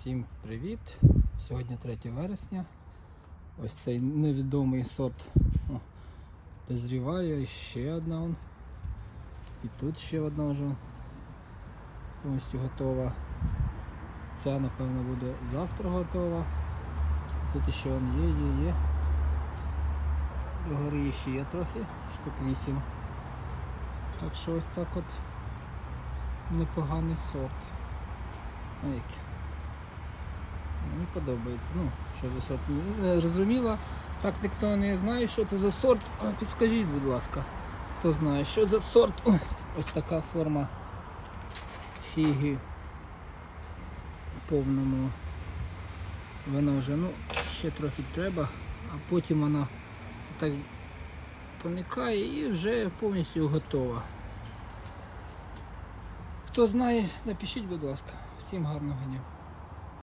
Всім привіт! Сьогодні 3 вересня. Ось цей невідомий сорт о, дозріває. Ще одна. Он. І тут ще одна вже повністю готова. Ця, напевно, буде завтра готова. Тут ще он є, є, є. Догори ще є трохи, штук 8. Так що ось так от непоганий сорт. Ой, який. Подобається. Ну, що за сорт? Зрозуміло. Так ніхто не знає, що це за сорт. Підскажіть, будь ласка, хто знає, що за сорт. Ось така форма фіги в повному. Вона вже ну, ще трохи треба, а потім вона так поникає і вже повністю готова. Хто знає, напишіть, будь ласка. Всім гарного дня.